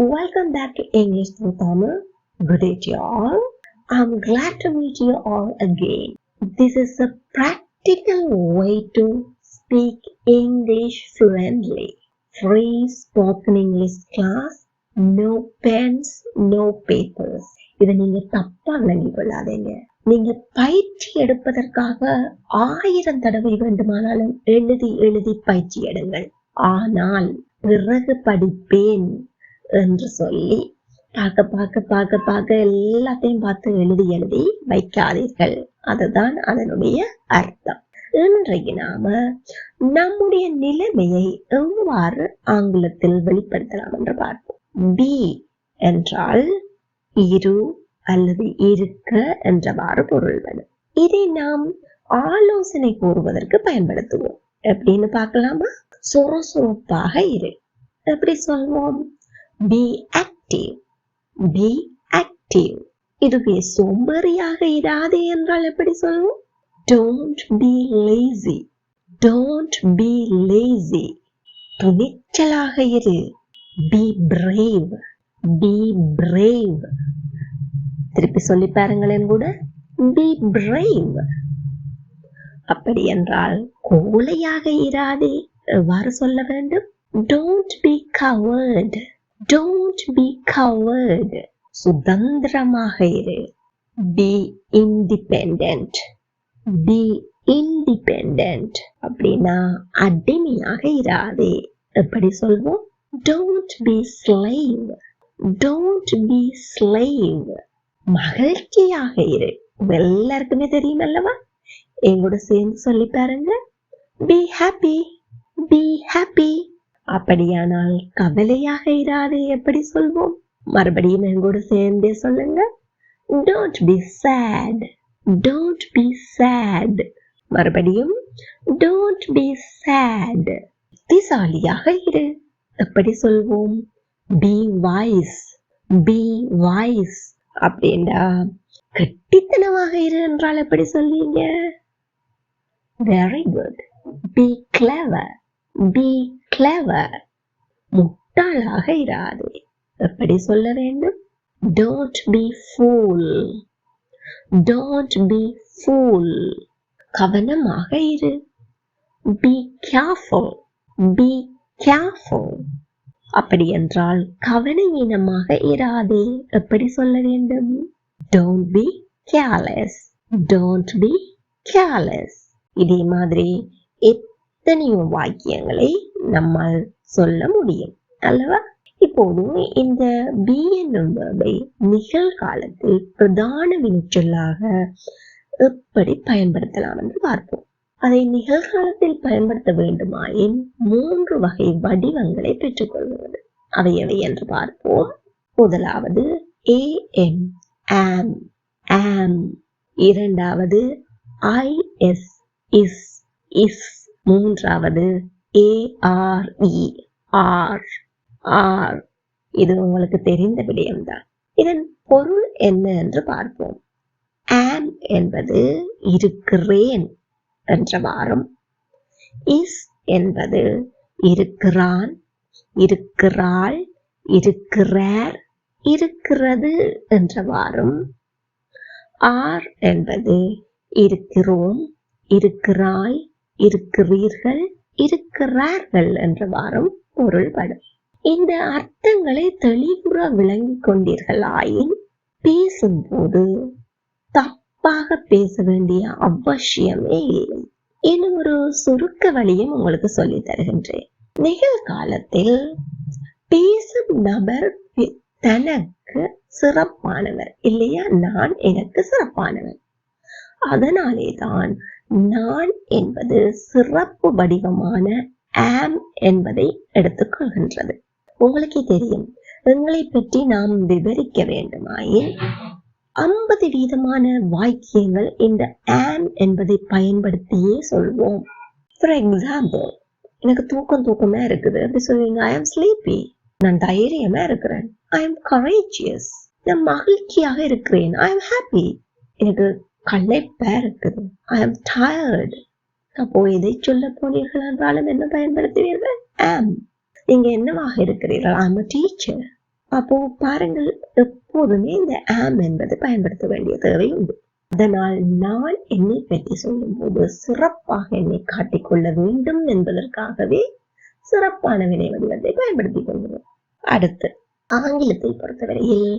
Welcome back to English through Tamil. Good day to you all. I'm glad to meet you all again. This is a practical way to speak English fluently. Free spoken English class. No pens, no papers. இதை நீங்க தப்பா விளங்கிக் கொள்ளாதீங்க நீங்க பயிற்சி எடுப்பதற்காக ஆயிரம் தடவை வேண்டுமானாலும் எழுதி எழுதி பயிற்சி எடுங்கள் ஆனால் பிறகு படிப்பேன் என்று சொல்லி பார்க்க பார்க்க பார்க்க பார்க்க எல்லாத்தையும் பார்த்து எழுதி எழுதி வைக்காதீர்கள். அதுதான் அதனுடைய அர்த்தம். இன்றைக்கு நாம நம்முடைய நிலைமையை எவ்வாறு ஆங்கிலத்தில் வெளிப்படுத்தலாம் என்று பார்ப்போம். பி என்றால் இரு அல்லது இருக்க என்றவாறு பொருள்படும் இதை நாம் ஆலோசனை கூறுவதற்கு பயன்படுத்துவோம். எப்படின்னு பார்க்கலாமா? சுறுசுறுப்பாக இரு. எப்படி சொல்வோம்? பி ஆக்டிவ் பி ஆக்டிவ் இதுவே சோம்பேறியாக இராதே என்றால் எப்படி சொல்வோம்? Don't be lazy don't be lazy துணிச்சலாக இரு. பி பிரேவ் பி பிரேவ் திருப்பி சொல்லி பாருங்களேன் கூட. பி பிரேவ் அப்படி என்றால் கோலையாக இராதே. எவ்வாறு சொல்ல வேண்டும்? Don't be coward don't be coward சுதந்திரமாக இரு. பி இண்டிபெண்ட் பி இண்டிபெண்ட் அப்படின்னா அடிமையாக இராதே. எப்படி சொல்வோம்? Don't be slave don't be slave மகிழ்ச்சியாக இரு. எல்லாருக்குமே தெரியும் அல்லவா? எங்கூட சேர்ந்து சொல்லி பாருங்க. பி ஹாப்பி பி ஹாப்பி அப்படியானால் கவலையாக இராதே எப்படி சொல்வோம்? மறுபடியும் எங்கூட சேர்ந்தே சொல்லுங்க. Don't be sad don't be sad மறுபடியும் டோன்ட் பி சேட் புத்திசாலியாக இரு. எப்படி சொல்வோம்? பி வாய்ஸ் பி வாய்ஸ் அப்படின்டா கெட்டித்தனமாக இரு என்றால் எப்படி சொல்வீங்க? Very good be clever be clever முட்டாளாக இராதே. எப்படி சொல்ல வேண்டும்? Don't be fool don't be fool கவனமாக இரு. பி கேர்ஃபுல் பி கேர்ஃபுல் அப்படி என்றால் கவனஈனமாக இராதே. எப்படி சொல்ல வேண்டும்? Don't be careless don't be careless இதே மாதிரி எத்தனையோ வாக்கியங்களை நம்மால் சொல்ல முடியும் அல்லவா? இப்போது இந்த பி என்னும் வேர்பை நிகழ்காலத்தில் பிரதான வினைச்சொல்லாக எப்படி பயன்படுத்தலாம் என்று பார்ப்போம். அதை நிகழ்காலத்தில் பயன்படுத்த வேண்டுமாயின் மூன்று வகை வடிவங்களை பெற்றுக்கொள்கிறது அவை எவை என்று பார்ப்போம். முதலாவது ஏ எம் ஆம் ஆம் இரண்டாவது ஐ எஸ் இஸ் இஸ் மூன்றாவது A R E R R இது உங்களுக்கு தெரிந்த விடயம்தான். இதன் பொருள் என்ன என்று பார்ப்போம். ஆம் என்பது இருக்கிறேன் என்ற வாரம். இஸ் என்பது இருக்கிறான் இருக்கிறாள் இருக்கிறார் இருக்கிறது என்ற வாரம். ஆர் என்பது இருக்கிறோம் இருக்கிறாய் இருக்கிறீர்கள் இருக்கிறார்கள் என்ற வாரம் பொருள்படும். இந்த அர்த்தங்களை தெளிவுற விளங்கிக் கொண்டீர்களாயின் பேசும்போது தப்பாக பேச வேண்டிய அவசியமே இல்லை. இன்னும் ஒரு சுருக்க வழியும் உங்களுக்கு சொல்லி தருகின்றேன். நிகழ்காலத்தில் பேசும் நபர் தனக்கு சிறப்பானவர் இல்லையா? நான் எனக்கு சிறப்பானவர் அதனாலே தான் நான் என்பது சிறப்பு வடிவமான ஆம் என்பதை எடுத்துக்கொள்கின்றது உங்களுக்கே தெரியும் எங்களை பற்றி நாம் விவரிக்க வேண்டுமாயின் ஐம்பது வீதமான வாக்கியங்கள் இந்த ஆம் என்பதை பயன்படுத்தியே சொல்வோம். ஃபார் எக்ஸாம்பிள் எனக்கு தூக்கம் தூக்கமா இருக்குது. அப்படி சொல்லுவீங்க ஐ ஆம் ஸ்லீப்பி நான் தைரியமா இருக்கிறேன். ஐ ஆம் கரேஜியஸ் நான் மகிழ்ச்சியாக இருக்கிறேன். ஐ ஆம் ஹாப்பி எனக்கு களைப்பா இருக்குது ஐ எம் டயர்டு அப்போ எதை சொல்ல போனீர்கள் என்றாலும் என்ன பயன்படுத்துவீர்கள்? ஆம் நீங்க என்னவாக இருக்கிறீர்கள்? ஐ எம் டீச்சர் அப்போ பாருங்கள் எப்போதுமே இந்த ஆம் என்பது பயன்படுத்த வேண்டிய தேவை உண்டு. அதனால் நான் என்னை பற்றி சொல்லும்போது சிறப்பாக என்னை காட்டிக்கொள்ள வேண்டும் என்பதற்காகவே சிறப்பான வினை வடிவத்தை பயன்படுத்திக் கொள்கிறோம் அடுத்து ஆங்கிலத்தை பொறுத்தவரையில்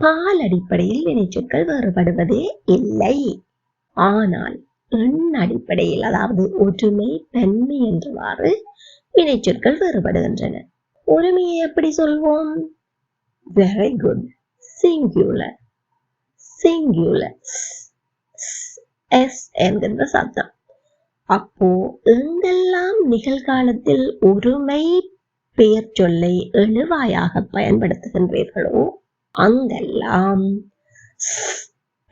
பால் அடிப்படையில் வினைச்சொற்கள் வேறுபடுவதே இல்லை. ஆனால் எண் அடிப்படையில் அதாவது ஒற்றுமை தன்மை என்றவாறு வினைச்சொற்கள் வேறுபடுகின்றன. ஒருமையை எப்படி சொல்வோம்? Very good singular singular S என்கின்ற சப்தம். அப்போ எங்கெல்லாம் நிகழ்காலத்தில் ஒருமை பெயர் சொல்லை எழுவாயாக பயன்படுத்துகின்றீர்களோ அங்கெல்லாம்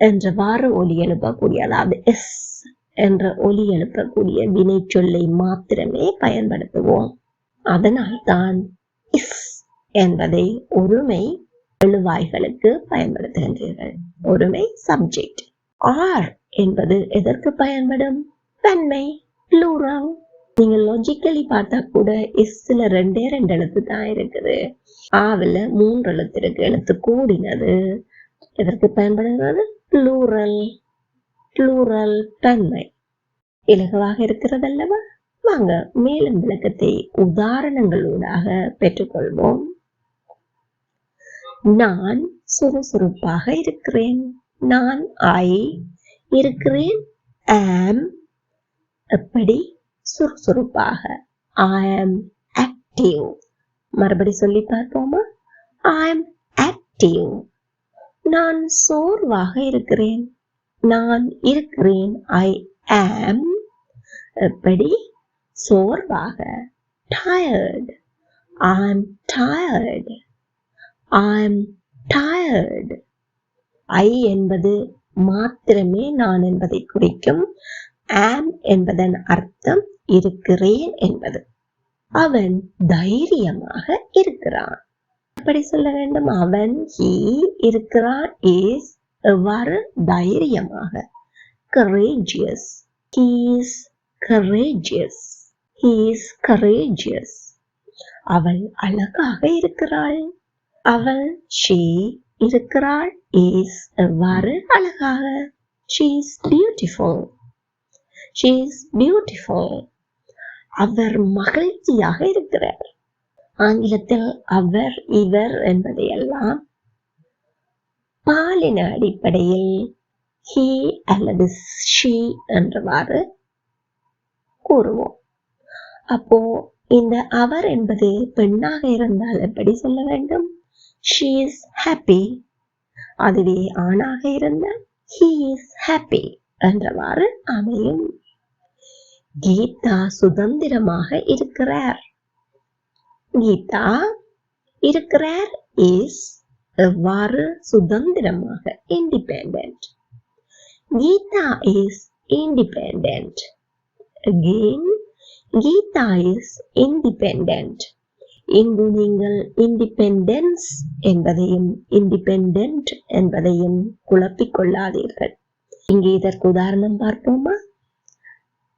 என்றவாறு ஒலி எழுப்பக்கூடிய அதாவது எஸ் என்ற ஒலி எழுப்பக்கூடிய வினை சொல்லை மாத்திரமே பயன்படுத்துவோம். அதனால்தான் இஸ் என்பதை ஒருமை எழுவாய்களுக்கு பயன்படுத்துகின்றீர்கள். ஒருமை சப்ஜெக்ட் ஆர் என்பது எதற்கு பயன்படும்? தன்மை ப்ளூரல் நீங்க லாஜிக்கலி பார்த்தா கூட இஸ்ல ரெண்டே ரெண்டு எழுத்து தான் இருக்குது. ஆவில் மூன்று எழுத்து இருக்கு. எழுத்து கூடினது எதற்கு பயன்படுகிறது? ப்ளூரல் ப்ளூரல் தன்மை. இலகுவாக இருக்கிறது அல்லவா? வாங்க மேலும் விளக்கத்தை உதாரணங்களூடாக பெற்றுக்கொள்வோம். நான் சுறுசுறுப்பாக இருக்கிறேன். நான் ஐ இருக்கிறேன். ஆம் எப்படி? சுறுசுறுப்பாக ஐ ஆம் ஆக்டிவ் மறுபடி சொல்லி பார்ப்போமா? ஐ ஆம் ஆக்டிவ் நான் சோர்வாக இருக்கிறேன். நான் இருக்கிறேன். ஐ ஆம் எப்படி? சோர்வாக. Tired. I'm tired. I'm tired. ஐ என்பது மாத்திரமே நான் என்பதை குறிக்கும். ஆம் என்பதன் அர்த்தம் இருக்கிறேன் என்பது. அவன் தைரியமாக இருக்கிறான். எப்படி சொல்ல வேண்டும். அவன் ஹீ இருக்கிறான் இஸ் எவ்வாறு? தைரியமாக. Courageous he is courageous he is courageous அவள் அழகாக இருக்கிறாள். அவள் ஷீ இருக்கிறாள் இஸ் எவ்வாறு? அழகாக. She is beautiful she is beautiful அவர் மகிழ்ச்சியாக இருக்கிறார். ஆங்கிலத்தில் அவர் இவர் என்பதையெல்லாம் பாலின அடிப்படையில் ஹி அல்லது ஷி என்றவாறு கூறுவோம். அப்போ இந்த அவர் என்பது பெண்ணாக இருந்தால் எப்படி சொல்ல வேண்டும்? ஷீ இஸ் ஹாப்பி அதுவே ஆணாக இருந்தால் ஹி இஸ் ஹாப்பி என்றவாறு அமையும். கீதா சுதந்திரமாக இருக்கிறார். கீதா இருக்கிறார் இஸ் எவ்வாறு சுதந்திரமாக independent Geeta is independent again Geeta is independent இங்கு நீங்கள் இண்டிபெண்டன்ஸ் என்பதையும் இண்டிபெண்ட் என்பதையும் குழப்பிக் கொள்ளாதீர்கள். இங்கே இதற்கு உதாரணம் பார்ப்போமா?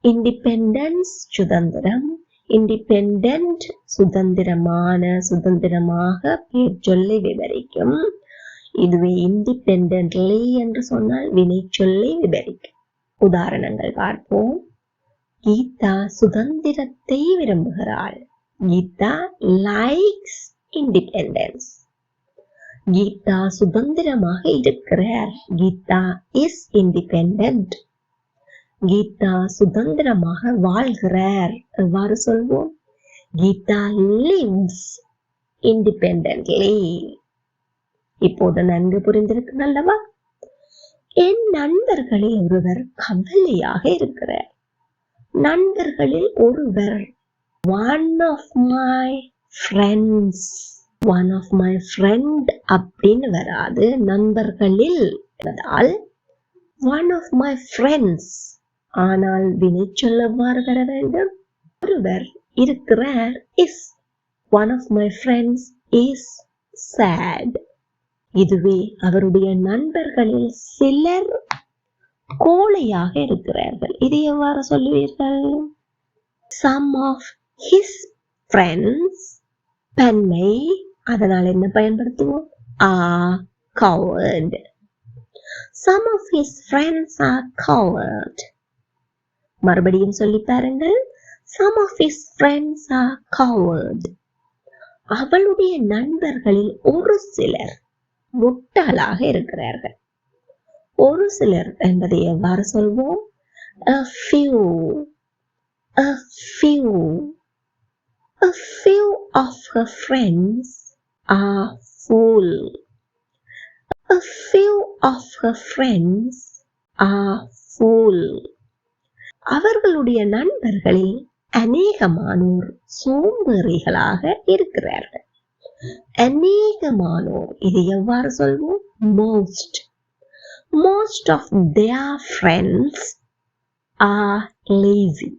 இண்டிபெண்டன்ஸ் சுதந்திரம். இண்டிபெண்ட் சுதந்திரமான சுதந்திரமாக சொல்லை விவரிக்கும். இதுவே இண்டிபெண்ட்லி என்று சொன்னால் வினை சொல்லை விவரிக்கும். உதாரணங்கள் பார்ப்போம். கீதா சுதந்திரத்தை விரும்புகிறாள். கீதா லைக்ஸ் இண்டிபெண்டன்ஸ் கீதா சுதந்திரமாக இருக்கிறார். கீதா இஸ் இண்டிபெண்டன்ட் கீதா சுதந்திரமாக வாழ்கிறார். எவ்வாறு சொல்வோம்? கீதா லிவ்ஸ் இண்டிபெண்டன்ட்லி இப்போது நன்கு புரிந்திருக்கு அல்லவா என் நண்பர்களில் ஒருவர் கவலையாக இருக்கிறார். நண்பர்களில் ஒருவர் one of my friends one of my friend அப்படின்னு வராது. நண்பர்களில் என்பதால் ஒன் ஆஃப் மை ஃப்ரெண்ட்ஸ் ஆனால் வினை சொல்லவாறு வர வேண்டும். ஒருவர் இருக்கிறார். Is one of my friends is sad இதுவே அவருடைய நண்பர்களில் சிலர் கோழையாக இருக்கிறார்கள். இதை எவ்வாறு சொல்லுவீர்கள்? சம் ஆஃப் ஹிஸ் ஃப்ரெண்ட்ஸ் தன்மை அதனால் என்ன பயன்படுத்துவோம்? A coward some of his friends are coward மறுபடியும் சொல்லி பாருங்க some of his friends are coward அவளுடைய நண்பர்களில் ஒரு சிலர் முட்டாளாக இருக்கிறார்கள் ஒரு சிலர் என்பதை எவ்வாறு சொல்வோம் a few a few a few of her friends are fool a few of her friends are fool அவர்களுடைய நண்பர்களில் அநேகமானோர் சோம்பேறிகளாக இருக்கிறார்கள். அநேகமானோர் இது எவ்வாறு சொல்வோம்? Most most of their friends are lazy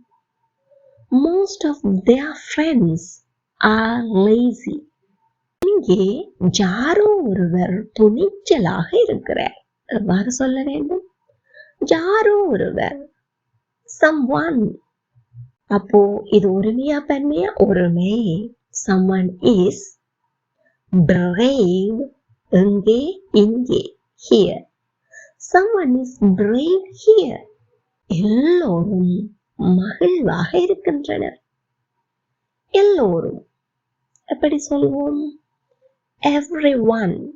most of their friends are lazy இங்கே ஜாரோ ஒருவர் துணிச்சலாக இருக்கிறார். எவ்வாறு சொல்ல வேண்டும்? ஜாரோ ஒருவர் someone. அப்போ இது ஒருமையா பெண்மையா? ஒருமை ஒன் இஸ் brave. எங்கே இங்கே here. Someone is brave here. எல்லோரும் மகிழ்வாக இருக்கின்றனர். எல்லோரும். எப்படி சொல்வோம்? எவ்ரி ஒன்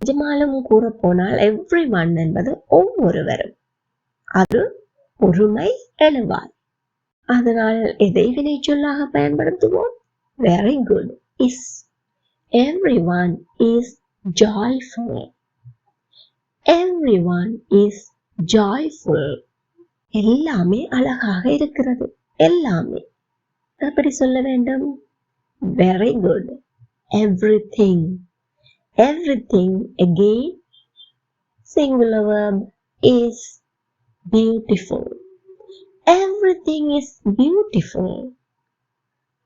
நிஜமாலும் கூற போனால் எவ்ரி ஒன் என்பது ஒவ்வொருவரும். அது ஒருமை எழுவார் அதனால் எதை வினை சொல்லாக பயன்படுத்துவோம்? Very good is every one is joyful every one is joyful எல்லாமே அழகாக இருக்கிறது. எல்லாமே. எப்படி சொல்ல வேண்டும்? Very good everything. Everything again. Singular verb is beautiful everything is beautiful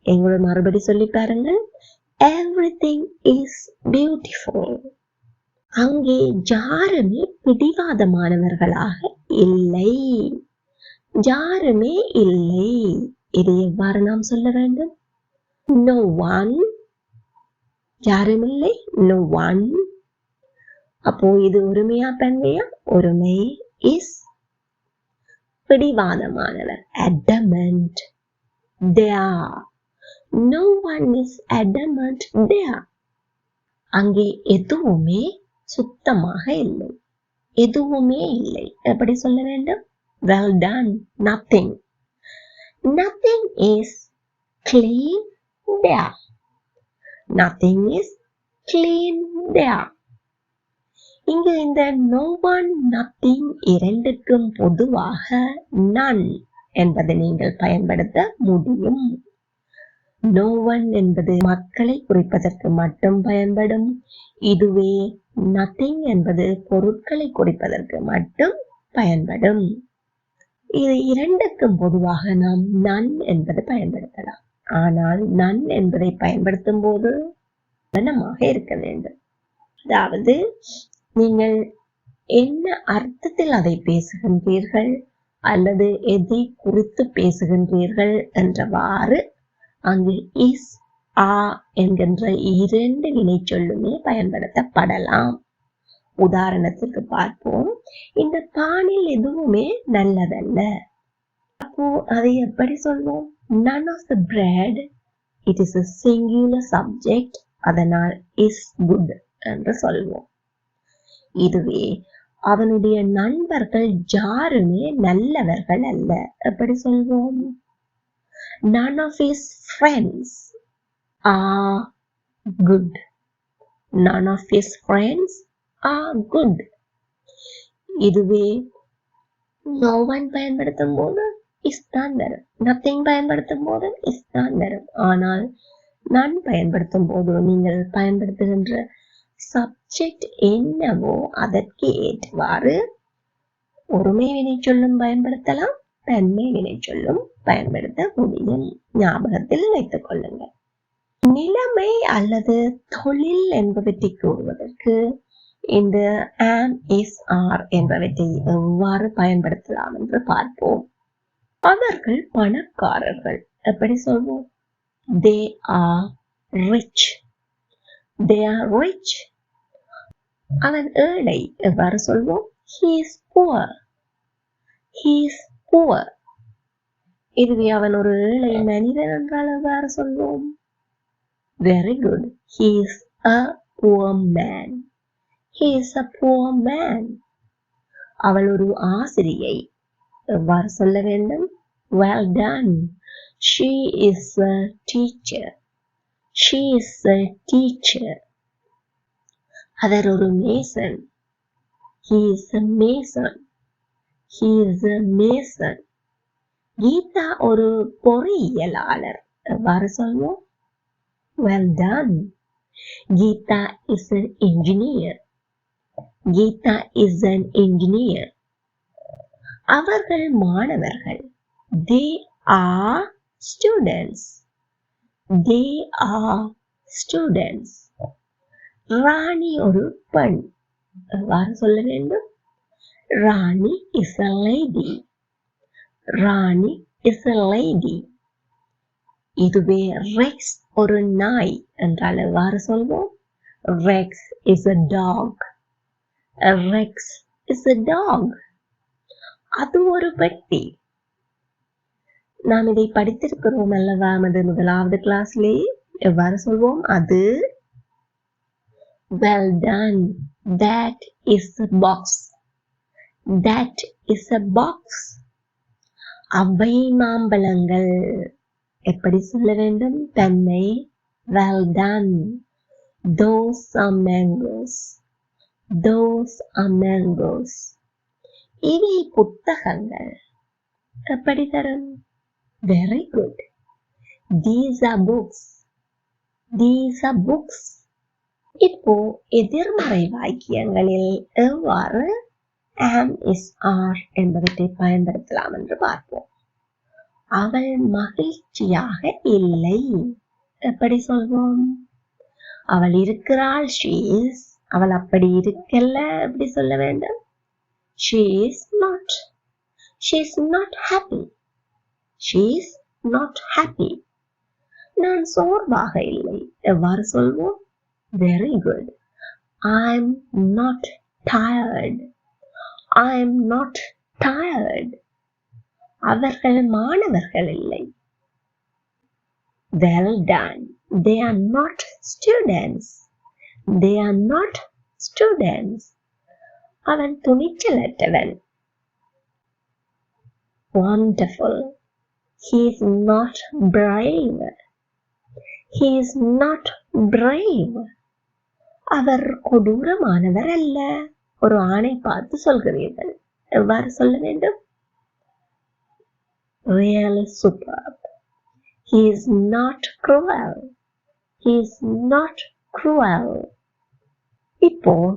எங்களோட மறுபடி சொல்லி பாருங்க எவ்ரிதிங் இஸ் பியூட்டிஃபுல் அங்கே யாருமே பிடிவாதமானவர்களாக இல்லை. யாருமே இல்லை. இதை எவ்வாறு நாம் சொல்ல வேண்டும்? நோ ஒன் யாரும் இல்லை நோ ஒன் அப்போ இது ஒருமையா பெண்மையா? ஒருமை இஸ் பிடிவாதமானவர். Adamant. There no one is adamant there அங்கே எதுவுமே சுத்தமாக இல்லை. எதுவுமே இல்லை. எப்படி சொல்ல வேண்டும்? Well done nothing nothing is clean there nothing is clean there இங்கு இந்த நோ ஒன் நத்திங் இரண்டுக்கும் பொதுவாக நன் என்பதை நீங்கள் பயன்படுத்த முடியும். நோ ஒன் என்பது மக்களை குறிப்பதற்கு மட்டும் பயன்படும். இதுவே நத்திங் என்பது பொருட்களை குறிப்பதற்கு மட்டும் பயன்படும். இது இரண்டுக்கும் பொதுவாக நாம் நன் என்பது பயன்படுத்தலாம். ஆனால் நன் என்பதை பயன்படுத்தும் போது கவனமாக இருக்க வேண்டும். அதாவது நீங்கள் என்ன அர்த்தத்தில் அதை பேசுகின்றீர்கள்? அல்லது எதை குறித்து பேசுகின்றீர்கள்? என்றவாறு அங்கு இஸ் ஆ என்கின்ற இரண்டு வினைச்சொல்லுமே பயன்படுத்தப்படலாம். உதாரணத்துக்கு பார்ப்போம். இந்த பானில் எதுவுமே நல்லதல்ல. அப்போ அதை எப்படி சொல்வோம்? None of the bread it is a singular subject அதனால் இஸ் குட் என்று சொல்வோம். இதுவே. அவனுடைய நண்பர்கள் யாருமே நல்லவர்கள் அல்ல. எப்படி சொல்வோம்? None of his friends are good. None of his friends are good. இதுவே no one பயன்படுத்தும் போது இஸ் தான் வரும். நத்திங் பயன்படுத்தும் போது இஸ் தான் வரும். ஆனால் நான் பயன்படுத்தும் போது நீங்கள் பயன்படுத்துகின்ற சப்ஜெக்ட் என்னவோ அதற்கு ஏற்றவாறு ஒருமை வினை சொல்லும் பயன்படுத்தலாம் தன்மை வினை சொல்லும் பயன்படுத்த முடியும். ஞாபகத்தில் வைத்துக் கொள்ளுங்கள். நிலைமை அல்லது தொழில் என்பவற்றை கூறுவதற்கு இந்த ஆம் இஸ் ஆர் என்பவற்றை எவ்வாறு பயன்படுத்தலாம் என்று பார்ப்போம். அவர்கள் பணக்காரர்கள். எப்படி சொல்வோம்? They are rich they are rich அவன் ஏழை எவ்வாறு சொல்வோம் he is poor he is poor இதுவே அவன் ஒரு ஏழை மனிதன் என்றால் எவ்வாறு சொல்வோம் very good he is a poor man he is a poor man அவள் ஒரு ஆசிரியை எவ்வாறு சொல்ல வேண்டும் well done she is a teacher she is a teacher அவர் ஒரு mason he is a mason he is a mason Geetha ஒரு பொறியியலாளர் எவ்வாறு சொல்வோம் well done Geetha is an engineer Geetha is an engineer அவர்கள் மாணவர்கள் they are students they are students Rani ஒரு பெண் எவ்வாறு சொல்ல வேண்டும் Rani is a lady Rani is a lady இதுவே ரெக்ஸ் ஒரு நாய் என்றால் எவ்வாறு சொல்வோம் Rex is a dog Rex is a dog அது ஒரு பெட்டி நாம் இதை படித்திருக்கிறோம் அல்லவா? நமது முதலாவது கிளாஸ்லேயே எவ்வாறு சொல்வோம்? அது well done that is a box that is a box அவை மாம்பழங்கள். எப்படி சொல்ல வேண்டும்? தன்னை well done those are mangoes those are mangoes இவை புத்தகங்கள். எப்படி தரும்? Very good these are books these are books இப்போ எதிர்மறை வாக்கியங்களில் எவ்வாறு ஆம் இஸ் ஆர் என்பதை பயன்படுத்தலாம் என்று பார்ப்போம். அவள் மகிழ்ச்சியாக இல்லை எப்படி சொல்வோம் அவள் இருக்கிறாள் ஷீஸ் அவள் அப்படி இருக்கல்ல எப்படி சொல்ல வேண்டும் she is not. She is not happy. She is not happy. நான் சோர்வாக இல்லை. எவ்வாறு சொல்வோம்? Very good I am not tired I am not tired அவர்கள் மாணவர்கள் இல்லை. Well done they are not students they are not students அவன் துணிச்சலற்றவன். Wonderful. He is not brave. He is not brave. அவர் கொடூரமானவர் அல்ல. ஒரு ஆணை பார்த்து சொல்கிறீர்கள். எவ்வாறு சொல்ல வேண்டும்? Really superb. He is not cruel. He is not cruel. இப்போ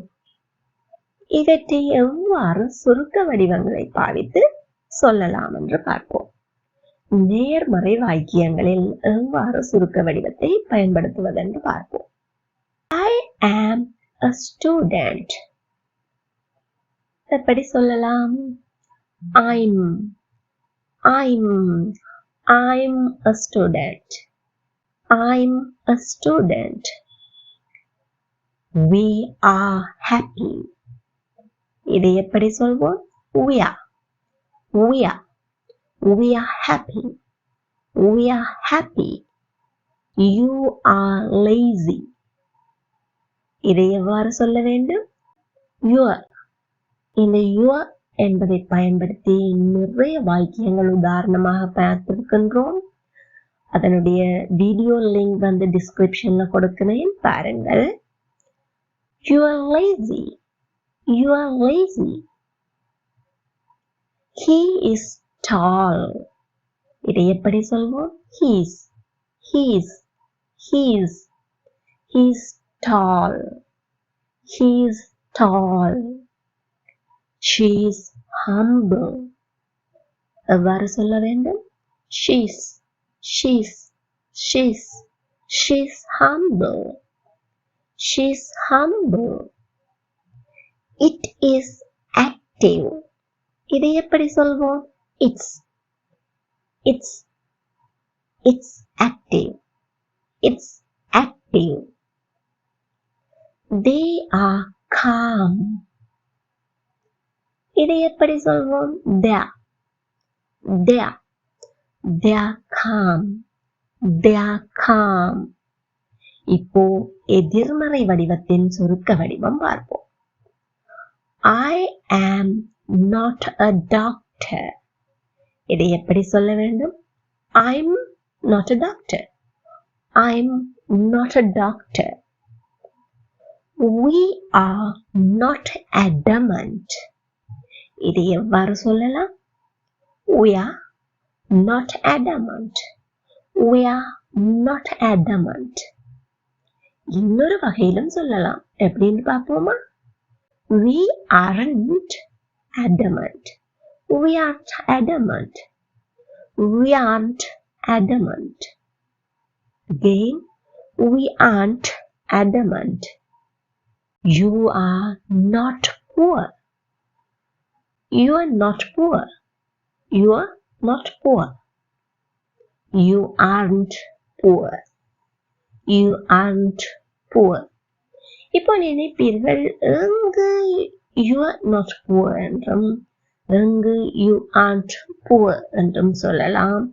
இவற்றை எவ்வாறு சுருக்க வடிவங்களை பாவித்து சொல்லலாம் என்று பார்ப்போம். நேர்மறை வாக்கியங்களில் எவ்வாறு சுருக்க வடிவத்தை பயன்படுத்துவதென்று பார்ப்போம். ஐ ஆம் அ ஸ்டூடெண்ட் எப்படி சொல்லலாம்? I'm I'm I'm a student I'm a student we are happy இதை எப்படி சொல்வோம்? உயா உயா we are happy. We are happy. You are lazy. இதை எவ்வாறு சொல்ல வேண்டும்? யுவர் இந்த யுவர் என்பதை பயன்படுத்தி நிறைய வாக்கியங்கள் உதாரணமாக பார்த்திருக்கின்றோம். அதனுடைய வீடியோ லிங்க் வந்து டிஸ்கிரிப்ஷன்ல கொடுக்கிறேன். பாருங்கள். Your lazy your lazy he is he is tall இதை எப்படி சொல்வோம் he is he is he is he is tall he is tall she is humble எவ்வாறு சொல்ல வேண்டும் she's she's she's she's humble she's humble it is active இதை எப்படி சொல்வோம் it's it's it's active. It's active. They are calm இதை எப்படி சொல்வோம்? தே தே தே com தே com இப்போ எதிர்மறை வடிவத்தின் சுருக்க வடிவம் பார்ப்போம். ஐ ஆம் நாட் அ டாக்டர் இதை எப்படி சொல்ல வேண்டும்? I'm not a doctor I'm not a doctor we are not adamant. இதை எவ்வாறு சொல்லலாம்? We are not adamant. We are not adamant. இன்னொரு வகையிலும் சொல்லலாம். எப்படின்னு பார்ப்போமா? We aren't adamant. we aren't adamant we aren't adamant again we aren't adamant you are not poor you are not poor you are not poor you aren't poor you aren't poor இப்போ நினைப்பீர்கள் எங்கு you are not poor என்றும் எங்கு you aren't poor என்றும் சொல்லலாம்.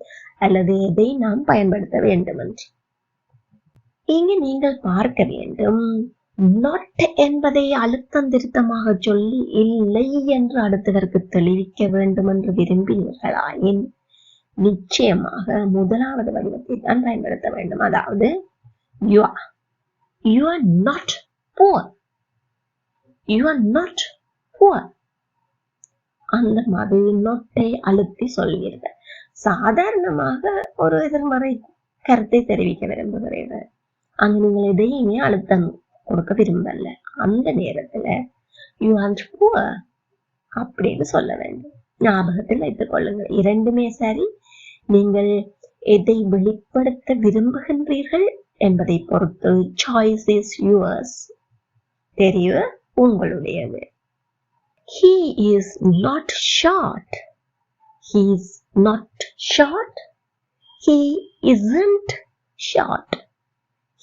அல்லது எதை நாம் பயன்படுத்த வேண்டும் என்று இங்கு நீங்கள் பார்க்க வேண்டும். நாட் என்பதை அழுத்தம் திருத்தமாக சொல்லி இல்லை என்று அடுத்ததற்கு தெளிவிக்க வேண்டும் என்று விரும்பினீர்களாயின் நிச்சயமாக முதலாவது வடிவத்தை தான் பயன்படுத்த வேண்டும். அதாவது you are you are not poor you are not poor. அந்த மாதிரி நொட்டை அழுத்தி சொல்வீர்கள் சாதாரணமாக ஒரு எதிர்மறை கருத்தை தெரிவிக்க விரும்புகிறீர்கள். அங்க நீங்கள் எதையுமே அழுத்தம் கொடுக்க விரும்பல. அந்த நேரத்துல யூ ஆர் புவர் அப்படின்னு சொல்ல வேண்டும். ஞாபகத்தில் வைத்துக் கொள்ளுங்கள். இரண்டுமே சரி. நீங்கள் எதை வெளிப்படுத்த விரும்புகின்றீர்கள் என்பதை பொறுத்து சாய்ஸ் இஸ் யுவர்ஸ் தெரிவு உங்களுடையது. he is not short he is not short he isn't short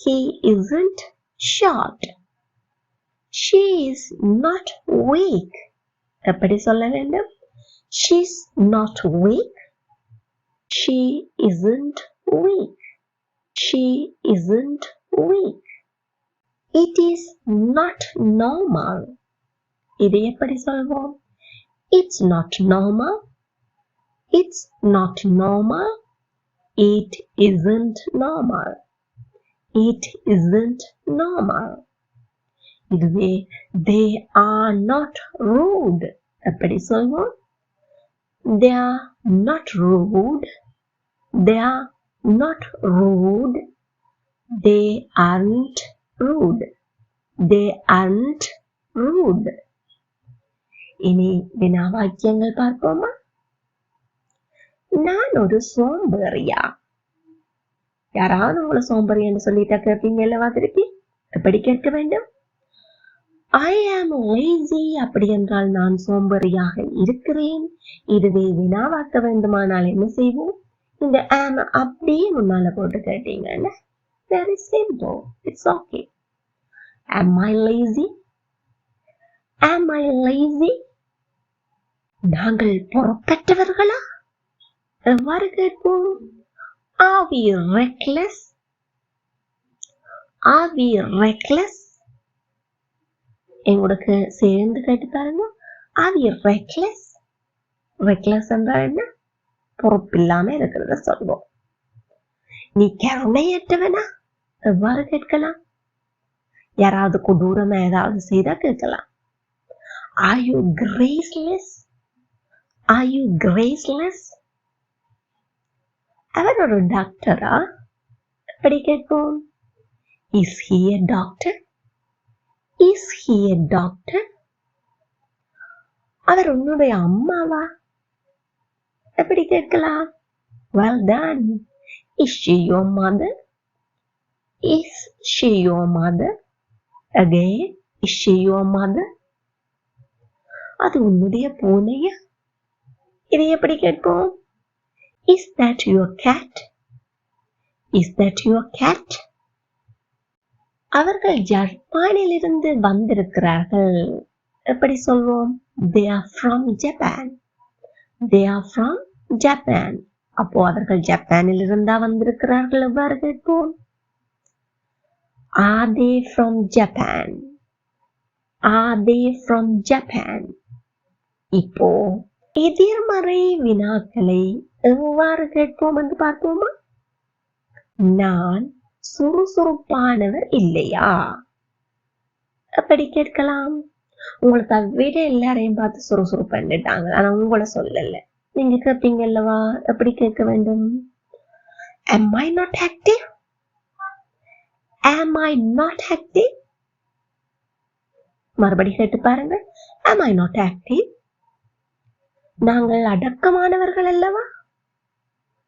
he isn't short she is not weak எப்படி சொல்ல வேண்டும் she's not weak she isn't weak she isn't weak it is not normal இது எப்படி சொல்வோம் it's not normal it's not normal it isn't normal it isn't normal இதுவே they are not rude எப்படி சொல்வோம் they are not rude they are not rude they aren't rude they aren't rude இனி வினா வாக்கியங்கள் பார்ப்போமா நான் ஒரு சோம்பேறியா யாராவது உங்களை சோம்பேறி என்று சொல்லிட்டா கேட்பீங்க இல்லவா திருப்பி எப்படி கேட்க வேண்டும் ஐ ஆம் லேசி அப்படி என்றால் நான் சோம்பேறியாக இருக்கிறேன் இதுவே வினாவாக்க வேண்டுமானால் என்ன செய்வோம் இந்த ஆம் அப்படியே முன்னால போட்டு கேட்டீங்கன்னா very simple it's okay am I lazy ஆம் ஐ லேசி நாங்கள் பொறுப்பற்றவர்களா? எவ்வாறு கேட்போம்? are we reckless. are எங்களுக்கு சேர்ந்து கேட்டு பாருங்க are we reckless. reckless என்றால் என்ன? பொறுப்பில்லாம இருக்கிறத சொல்வோம். நீ கருணையற்றவனா? எவ்வாறு கேட்கலாம்? யாராவது கொடூரமா ஏதாவது செய்தா கேட்கலாம். Are you graceless are you graceless அவர் ஒரு டாக்டரா எப்படி கேட்போம் is he a doctor is he a doctor அவர் உன்னுடைய அம்மாவா எப்படி கேட்கலாம் well done is she your mother is she your mother again is she your mother அது உன்னுடைய பூனையா இதை எப்படி கேட்போம்? Is that your cat is that your cat அவர்கள் ஜப்பானிலிருந்து வந்திருக்கிறார்கள். எப்படி சொல்வோம்? They are from Japan they are from Japan அப்போ அவர்கள் ஜப்பானில் இருந்தா வந்திருக்கிறார்கள் எவ்வாறு கேட்போம்? Are they from Japan are they from Japan இப்போ எதிர்மறை வினாக்களை எவ்வாறு கேட்போம் என்று பார்ப்போமா? நான் சுறுசுறுப்பானவர் இல்லையா? அப்படி கேட்கலாம். உங்களை தவிர எல்லாரையும் பார்த்து சுறுசுறுப்புட்டாங்க ஆனா உங்களை சொல்லல. நீங்க கேட்பீங்க அல்லவா? எப்படி கேட்க வேண்டும்? Am i not active? Am i not active? மறுபடி கேட்டு பாருங்க am i not active? நாங்கள் அடக்கமானவர்கள் அல்லவா?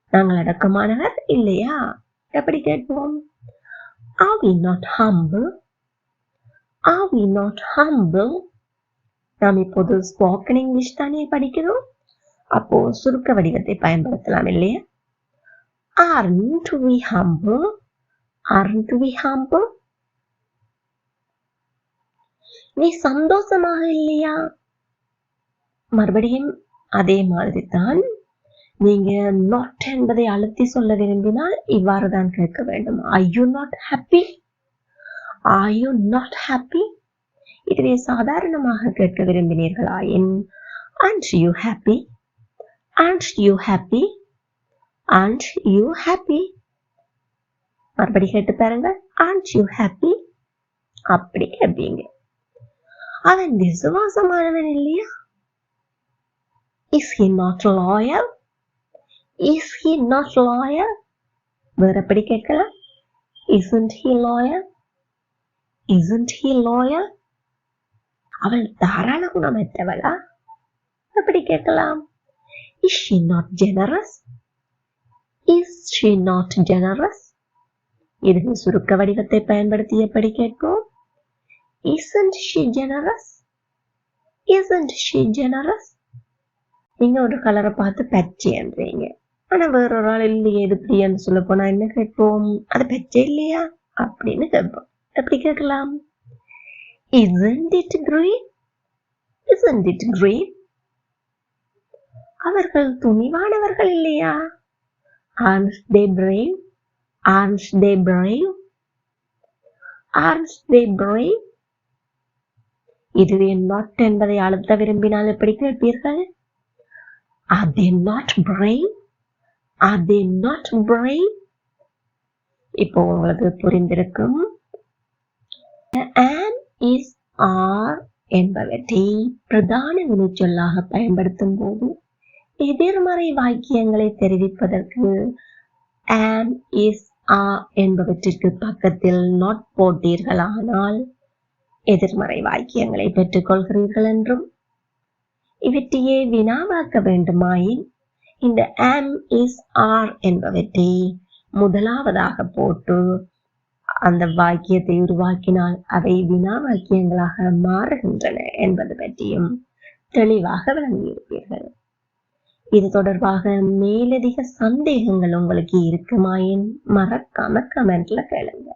நாங்கள் அடக்கமானவர் இல்லையா? எப்படி கேட்போம்? Are we not humble? Are we not humble? நாம் இப்போது ஸ்போக்கன் இங்கிலீஷ் தானே படிக்கிறோம். அப்போ சுருக்க வடிவத்தை பயன்படுத்தலாம் இல்லையா? Aren't we humble? Aren't we humble? நீ சந்தோஷமாக இல்லையா? மறுபடியும் அதே மாதிரி தான் நீங்க நாட் என்பதை அழுத்தி சொல்ல விரும்பினால் இவ்வாறு தான் கேட்க வேண்டும். I you not happy are you not happy இதுவே சாதாரணமாக கேட்க விரும்பினீர்களா? என் aren't you happy aren't you happy aren't you happy மறுபடி கேட்டு பாருங்க ஆண்ட் யூ ஹாப்பி அப்படி கேட்பீங்க அவன் விசுவாசமானவன் இல்லையா? is he not loyal is he not loyal வேற எப்படி கேட்கலாம் isn't he loyal isn't he loyal அவள் தாராள குணமற்றவளா எப்படி கேட்கலாம் is she not generous is she not generous இதுக்கு சுருக்க வடிவத்தை பயன்படுத்தி எப்படி கேட்போம் isn't she generous isn't she generous நீங்க ஒரு கலரை பார்த்து பச்சைன்றீங்க ஆனா வேற ஒரு ஆள் இல்லையே இது பிரியான்னு சொல்ல போனால் என்ன கேட்போம்? அது பச்சை இல்லையா? அப்படின்னு கேட்போம். எப்படி கேட்கலாம். Isn't it green isn't it green அவர்கள் துணிவானவர்கள் இல்லையா? Aren't they brave? Aren't they brave? Aren't they brave? இதுவே not என்பதை அழுத்த விரும்பினால் எப்படி கேட்பீர்கள்? Are they not brave are they not brave இப்போ உங்களுக்கு புரிந்திருக்கும். An is are என்பவற்றை பிரதான வினைச்சொல்லாக பயன்படுத்தும் போது எதிர்மறை வாக்கியங்களை தெரிவிப்பதற்கு an is are என்பவற்றிற்கு பக்கத்தில் not போட்டீர்களானால் எதிர்மறை வாக்கியங்களை பெற்றுக்கொள்கிறீர்கள் என்றும் இவற்றையே வினாவாக்க வேண்டுமாயின் இந்த ஆம் இஸ் ஆர் என்பவற்றை முதலாவதாக போட்டு அந்த வாக்கியத்தை உருவாக்கினால் அவை வினா வாக்கியங்களாக மாறுகின்றன என்பது பற்றியும் தெளிவாக விளங்கியிருப்பீர்கள். இது தொடர்பாக மேலதிக சந்தேகங்கள் உங்களுக்கு இருக்குமாயின் மறக்காம கமெண்ட்ல கேளுங்க.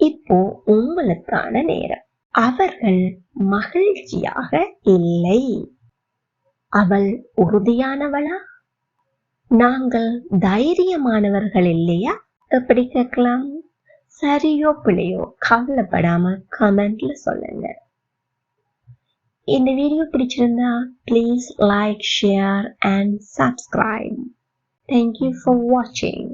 இப்போ உங்களுக்கான நேரம். அவர்கள் மகிழ்ச்சியாக இல்லை. அவள் உறுதியானவளா? நாங்கள் தைரியமானவர்கள் இல்லையா? எப்படி கேட்கலாம்? சரியோ பிள்ளையோ கவலைப்படாம கமெண்ட்ல சொல்லுங்க. இந்த வீடியோ பிடிச்சிருந்தா please like share and subscribe thank you for வாட்சிங்